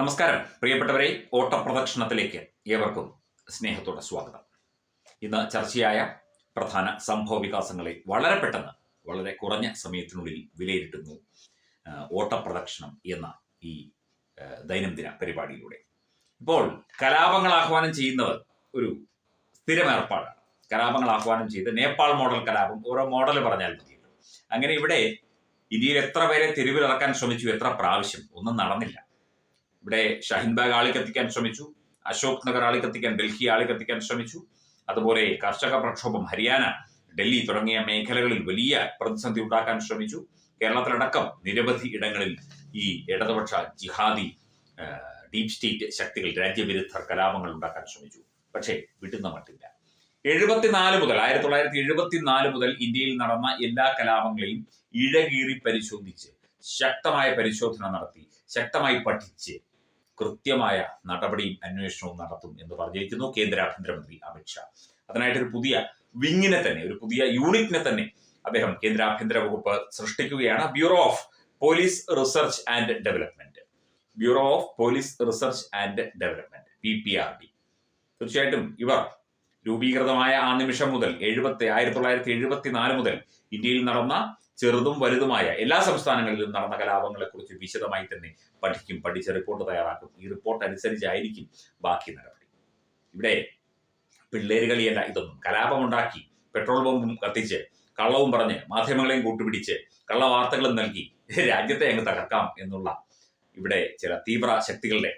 നമസ്കാരം. പ്രിയപ്പെട്ടവരെ ഓട്ടപ്രദക്ഷിണത്തിലേക്ക് ഏവർക്കും സ്നേഹത്തോടെ സ്വാഗതം. ഇന്ന് ചർച്ചയായ പ്രധാന സംഭവ വികാസങ്ങളെ വളരെ പെട്ടെന്ന് വളരെ കുറഞ്ഞ സമയത്തിനുള്ളിൽ വിലയിരുത്തുന്നു ഓട്ടപ്രദക്ഷിണം എന്ന ഈ ദൈനംദിന പരിപാടിയിലൂടെ. ഇപ്പോൾ കലാപങ്ങൾ ആഹ്വാനം ചെയ്യുന്നത് ഒരു സ്ഥിരം ഏർപ്പാടാണ്. കലാപങ്ങൾ ആഹ്വാനം ചെയ്ത് നേപ്പാൾ മോഡൽ കലാപം ഓരോ മോഡൽ പറഞ്ഞാൽ മതിയല്ലോ. അങ്ങനെ ഇവിടെ ഇന്ത്യയിൽ എത്ര പേരെ തെരുവിലിറക്കാൻ ശ്രമിച്ചു എത്ര പ്രാവശ്യം ഒന്നും നടന്നില്ല. ഇവിടെ ഷഹിൻബാഗ് ആളി കത്തിക്കാൻ ശ്രമിച്ചു അശോക് നഗർ ആളി കത്തിക്കാൻ ഡൽഹി ആളി കത്തിക്കാൻ ശ്രമിച്ചു. അതുപോലെ കർഷക പ്രക്ഷോഭം ഹരിയാന ഡൽഹി തുടങ്ങിയ മേഖലകളിൽ വലിയ പ്രതിസന്ധി ഉണ്ടാക്കാൻ ശ്രമിച്ചു. കേരളത്തിലടക്കം നിരവധി ഇടങ്ങളിൽ ഈ ഇടതുപക്ഷ ജിഹാദി ഡീപ് സ്റ്റേറ്റ് ശക്തികൾ രാജ്യവിരുദ്ധ കലാപങ്ങൾ ഉണ്ടാക്കാൻ ശ്രമിച്ചു. പക്ഷേ വിട്ടുന്ന മട്ടില്ല. എഴുപത്തിനാല് മുതൽ ആയിരത്തി തൊള്ളായിരത്തി എഴുപത്തിനാല് മുതൽ ഇന്ത്യയിൽ നടന്ന എല്ലാ കലാപങ്ങളെയും ഇഴകീറി പരിശോധിച്ച് ശക്തമായ പരിശോധന നടത്തി ശക്തമായി പഠിച്ച് കൃത്യമായ നടപടിയും അന്വേഷണവും നടത്തും എന്ന് പറഞ്ഞിരിക്കുന്നു കേന്ദ്ര ആഭ്യന്തരമന്ത്രി അമിത്ഷാ അതിനായിട്ട് ഒരു പുതിയ വിങ്ങിനെ തന്നെ ഒരു പുതിയ യൂണിറ്റിനെ തന്നെ അദ്ദേഹം കേന്ദ്ര ആഭ്യന്തര വകുപ്പ് സൃഷ്ടിക്കുകയാണ്. Bureau of police research and development bureau of police research and development P P R D തീർച്ചയായിട്ടും ഇവർ രൂപീകൃതമായ ആ നിമിഷം മുതൽ എഴുപത്തി ആയിരത്തി തൊള്ളായിരത്തി എഴുപത്തിനാല് മുതൽ ഇന്ത്യയിൽ നടന്ന ചെറുതും വലുതുമായ എല്ലാ സംസ്ഥാനങ്ങളിലും നടന്ന കലാപങ്ങളെ കുറിച്ച് വിശദമായി തന്നെ പഠിക്കും പഠിച്ച റിപ്പോർട്ട് തയ്യാറാക്കും. ഈ റിപ്പോർട്ട് അനുസരിച്ചായിരിക്കും ബാക്കി നടപടി. ഇവിടെ പിള്ളേര് കളിയല്ല ഇതൊന്നും കലാപമുണ്ടാക്കി പെട്രോൾ ബോംബും കത്തിച്ച് കള്ളവും പറഞ്ഞ് മാധ്യമങ്ങളെയും കൂട്ടുപിടിച്ച് കള്ള വാർത്തകളും നൽകി രാജ്യത്തെ അങ്ങ് തകർക്കാം എന്നുള്ള ഇവിടെ ചില തീവ്ര ശക്തികളുടെ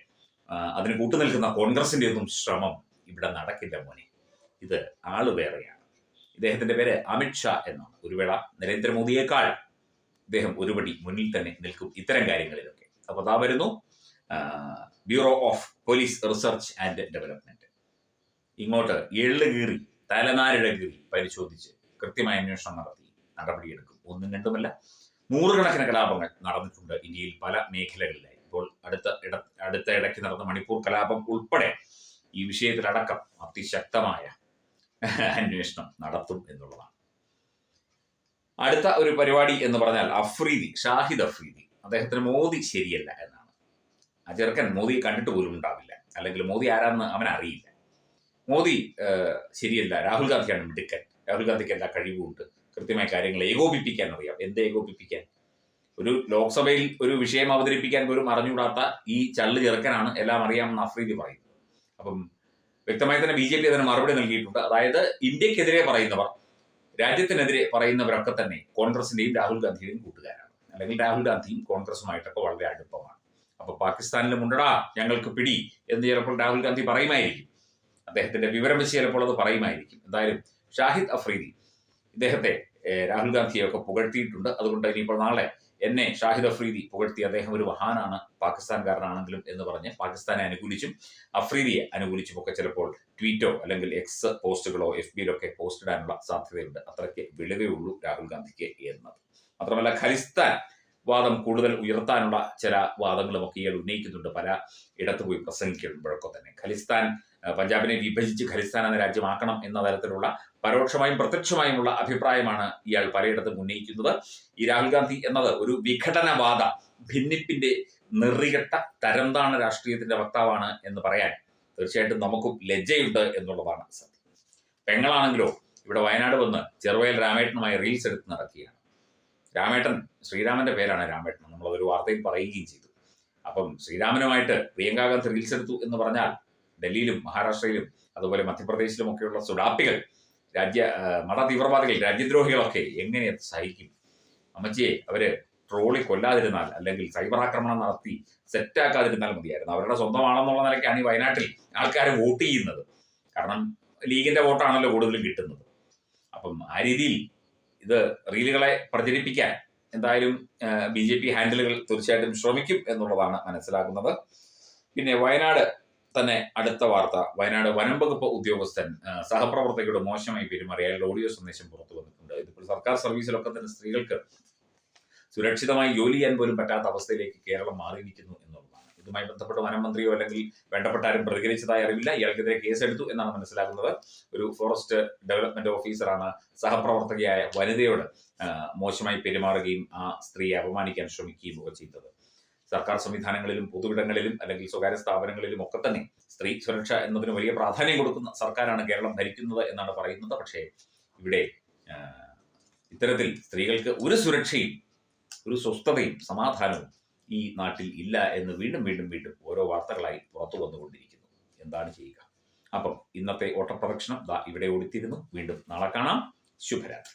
അതിന് കൂട്ടുനിൽക്കുന്ന കോൺഗ്രസിന്റെ ഒന്നും ശ്രമം ഇവിടെ നടക്കില്ല മോനെ. ഇത് ആൾ വേറെയാണ്. ഇദ്ദേഹത്തിന്റെ പേര് അമിത് ഷാ എന്നാണ്. ഒരു വേള നരേന്ദ്രമോദിയേക്കാൾ ഇദ്ദേഹം ഒരുപടി മുന്നിൽ തന്നെ നിൽക്കും ഇത്തരം കാര്യങ്ങളിലൊക്കെ. അപ്പോൾ അതാ വരുന്നു bureau of police research and development ഇങ്ങോട്ട് എള്ളു കീറി തലനാരിഴ കീറി പരിശോധിച്ച് കൃത്യമായ അന്വേഷണം നടത്തി നടപടിയെടുക്കും. ഒന്നും രണ്ടുമല്ല നൂറുകണക്കിന് കലാപങ്ങൾ നടന്നിട്ടുണ്ട് ഇന്ത്യയിൽ പല മേഖലകളിലായി. ഇപ്പോൾ അടുത്ത അടുത്ത ഇടയ്ക്ക് നടന്ന മണിപ്പൂർ കലാപം ഉൾപ്പെടെ ഈ വിഷയത്തിലടക്കം അതിശക്തമായ അന്വേഷണം നടത്തും എന്നുള്ളതാണ്. അടുത്ത ഒരു പരിപാടി എന്ന് പറഞ്ഞാൽ അഫ്രീദി ഷാഹിദ് അഫ്രീദി. അദ്ദേഹത്തിന് മോദി ശരിയല്ല എന്നാണ്. ആ ചെറുക്കൻ മോദിയെ കണ്ടിട്ട് പോലും ഉണ്ടാവില്ല. അല്ലെങ്കിൽ മോദി ആരാന്ന് അവൻ അറിയില്ല. മോദി ശരിയല്ല. രാഹുൽ ഗാന്ധിയാണ് മിടുക്കൻ. രാഹുൽ ഗാന്ധിക്ക് എല്ലാ കഴിവുമുണ്ട് കൃത്യമായ കാര്യങ്ങൾ ഏകോപിപ്പിക്കാൻ അറിയാം. എന്ത് ഏകോപിപ്പിക്കാൻ? ഒരു ലോക്സഭയിൽ ഒരു വിഷയം അവതരിപ്പിക്കാൻ പോലും അറിഞ്ഞുകൂടാത്ത ഈ ചള്ളു ചെറുക്കനാണ് എല്ലാം അറിയാമെന്ന് അഫ്രീദി പറയുന്നത് അപ്പം വ്യക്തമായി തന്നെ ബി ജെ പി അതിന് മറുപടി നൽകിയിട്ടുണ്ട്. അതായത് ഇന്ത്യക്കെതിരെ പറയുന്നവർ രാജ്യത്തിനെതിരെ പറയുന്നവരൊക്കെ തന്നെ കോൺഗ്രസിന്റെയും രാഹുൽ ഗാന്ധിയുടെയും കൂട്ടുകാരാണ്. അല്ലെങ്കിൽ രാഹുൽ ഗാന്ധിയും കോൺഗ്രസുമായിട്ടൊക്കെ വളരെ അടുപ്പമാണ്. അപ്പൊ പാകിസ്ഥാനിലും ഉണ്ടടാ ഞങ്ങൾക്ക് പിടി എന്ന് ചിലപ്പോൾ രാഹുൽ ഗാന്ധി പറയുമായിരിക്കും. അദ്ദേഹത്തിന്റെ വിവരം വെച്ച് ചിലപ്പോൾ അത് പറയുമായിരിക്കും. എന്തായാലും ഷാഹിദ് അഫ്രീദി ഇദ്ദേഹത്തെ രാഹുൽ ഗാന്ധിയെ ഒക്കെ പുകഴ്ത്തിയിട്ടുണ്ട്. അതുകൊണ്ട് ഇനിയിപ്പോൾ നാളെ എന്നെ ഷാഹിദ് അഫ്രീദി പുകഴ്ത്തി അദ്ദേഹം ഒരു മഹാനാണ് പാകിസ്ഥാൻകാരനാണെങ്കിലും എന്ന് പറഞ്ഞ് പാകിസ്ഥാനെ അനുകൂലിച്ചും അഫ്രീദിയെ അനുകൂലിച്ചും ഒക്കെ ചിലപ്പോൾ ട്വീറ്റോ അല്ലെങ്കിൽ എക്സ് പോസ്റ്റുകളോ എഫ് ബിയിലൊക്കെ പോസ്റ്റ് ഇടാനുള്ള സാധ്യതയുണ്ട്. അത്രയ്ക്ക് വിളവേയുള്ളൂ രാഹുൽ ഗാന്ധിക്ക് എന്നത്. മാത്രമല്ല ഖലിസ്ഥാൻ വാദം കൂടുതൽ ഉയർത്താനുള്ള ചില വാദങ്ങളും ഒക്കെ ഇയാൾ ഉന്നയിക്കുന്നുണ്ട്. പല ഇടത്ത് പോയി പ്രസംഗിക്കുമ്പോഴൊക്കെ തന്നെ. ഖലിസ്ഥാൻ പഞ്ചാബിനെ വിഭജിച്ച് ഖലിസ്ഥാൻ എന്ന രാജ്യമാക്കണം എന്ന തരത്തിലുള്ള പരോക്ഷമായും പ്രത്യക്ഷമായുമുള്ള അഭിപ്രായമാണ് ഇയാൾ പലയിടത്തും ഉന്നയിക്കുന്നത്. ഈ രാഹുൽ ഗാന്ധി എന്നത് ഒരു വിഘടനവാദ ഭിന്നിപ്പിന്റെ നെറികെട്ട തരംതാണ് രാഷ്ട്രീയത്തിന്റെ വക്താവാണ് എന്ന് പറയാൻ തീർച്ചയായിട്ടും നമുക്കും ലജ്ജയുണ്ട് എന്നുള്ളതാണ് സത്യം. പെങ്ങളാണെങ്കിലോ ഇവിടെ വയനാട് വന്ന് ചെറുവയൽ രാമേട്ടനുമായി റീൽസ് എടുത്ത് നടക്കുകയാണ്. രാമേട്ടൻ ശ്രീരാമന്റെ പേരാണ് രാമേട്ടൻ. നമ്മളതൊരു വാർത്തയിൽ പറയുകയും ചെയ്തു. അപ്പം ശ്രീരാമനുമായിട്ട് പ്രിയങ്കാ ഗാന്ധി റീൽസ് എടുത്തു എന്ന് പറഞ്ഞാൽ ഡൽഹിയിലും മഹാരാഷ്ട്രയിലും അതുപോലെ മധ്യപ്രദേശിലും ഒക്കെയുള്ള സുഡാപ്പികൾ രാജ്യ മത തീവ്രവാദികൾ രാജ്യദ്രോഹികളൊക്കെ എങ്ങനെ സഹിക്കും? അമ്മച്ചിയെ അവർ ട്രോളി കൊല്ലാതിരുന്നാൽ അല്ലെങ്കിൽ സൈബർ ആക്രമണം നടത്തി സെറ്റാക്കാതിരുന്നാൽ മതിയായിരുന്നു. അവരുടെ സ്വന്തമാണെന്നുള്ള നിലയ്ക്കാണ് ഈ വയനാട്ടിൽ ആൾക്കാർ വോട്ട് ചെയ്യുന്നത്. കാരണം ലീഗിന്റെ വോട്ടാണല്ലോ കൂടുതലും കിട്ടുന്നത്. അപ്പം ആ രീതിയിൽ ഇത് റീലുകളെ പ്രചരിപ്പിക്കാൻ എന്തായാലും ബി ജെ പി ഹാൻഡിലുകൾ തീർച്ചയായിട്ടും ശ്രമിക്കും എന്നുള്ളതാണ് മനസ്സിലാക്കുന്നത്. പിന്നെ വയനാട് തന്നെ അടുത്ത വാർത്ത. വയനാട് വനം വകുപ്പ് ഉദ്യോഗസ്ഥൻ ആ, സഹപ്രവർത്തകരോട് മോശമായി പെരുമാറി. അയാളുടെ ഓഡിയോ സന്ദേശം പുറത്തു വന്നിട്ടുണ്ട്. ഇതിപ്പോൾ സർക്കാർ സർവീസിലൊക്കെ തന്നെ സ്ത്രീകൾക്ക് സുരക്ഷിതമായി ജോലി ചെയ്യാൻ പോലും പറ്റാത്ത അവസ്ഥയിലേക്ക് കേരളം മാറിയിരിക്കുന്നു എന്നുള്ളതാണ്. ഇതുമായി ബന്ധപ്പെട്ട് വനം മന്ത്രിയോ അല്ലെങ്കിൽ വേണ്ടപ്പെട്ട ആരും പ്രതികരിച്ചതായി അറിവില്ല. ഇയാൾക്കെതിരെ കേസെടുത്തു എന്നാണ് മനസ്സിലാക്കുന്നത് ഒരു ഫോറസ്റ്റ് ഡെവലപ്മെന്റ് ഓഫീസറാണ് സഹപ്രവർത്തകയായ വനിതയോട് മോശമായി പെരുമാറുകയും ആ സ്ത്രീയെ അപമാനിക്കാൻ ശ്രമിക്കുകയും ഒക്കെ ചെയ്തത്. സർക്കാർ സംവിധാനങ്ങളിലും പൊതുവിടങ്ങളിലും അല്ലെങ്കിൽ സ്വകാര്യ സ്ഥാപനങ്ങളിലും ഒക്കെ തന്നെ സ്ത്രീ സുരക്ഷ എന്നതിന് വലിയ പ്രാധാന്യം കൊടുക്കുന്ന സർക്കാരാണ് കേരളം ഭരിക്കുന്നത് എന്നാണ് പറയുന്നത്. പക്ഷേ ഇവിടെ ഇത്തരത്തിൽ സ്ത്രീകൾക്ക് ഒരു സുരക്ഷയും ഒരു സ്വസ്ഥതയും സമാധാനവും ഈ നാട്ടിൽ ഇല്ല എന്ന് വീണ്ടും വീണ്ടും വീണ്ടും ഓരോ വാർത്തകളായി പുറത്തു വന്നുകൊണ്ടിരിക്കുന്നു. എന്താണ് ചെയ്യുക? അപ്പം ഇന്നത്തെ ഓട്ടപ്രദക്ഷിണം ഇവിടെ ഓടിത്തിരുന്നു. വീണ്ടും നാളെ കാണാം. ശുഭരാത്രി.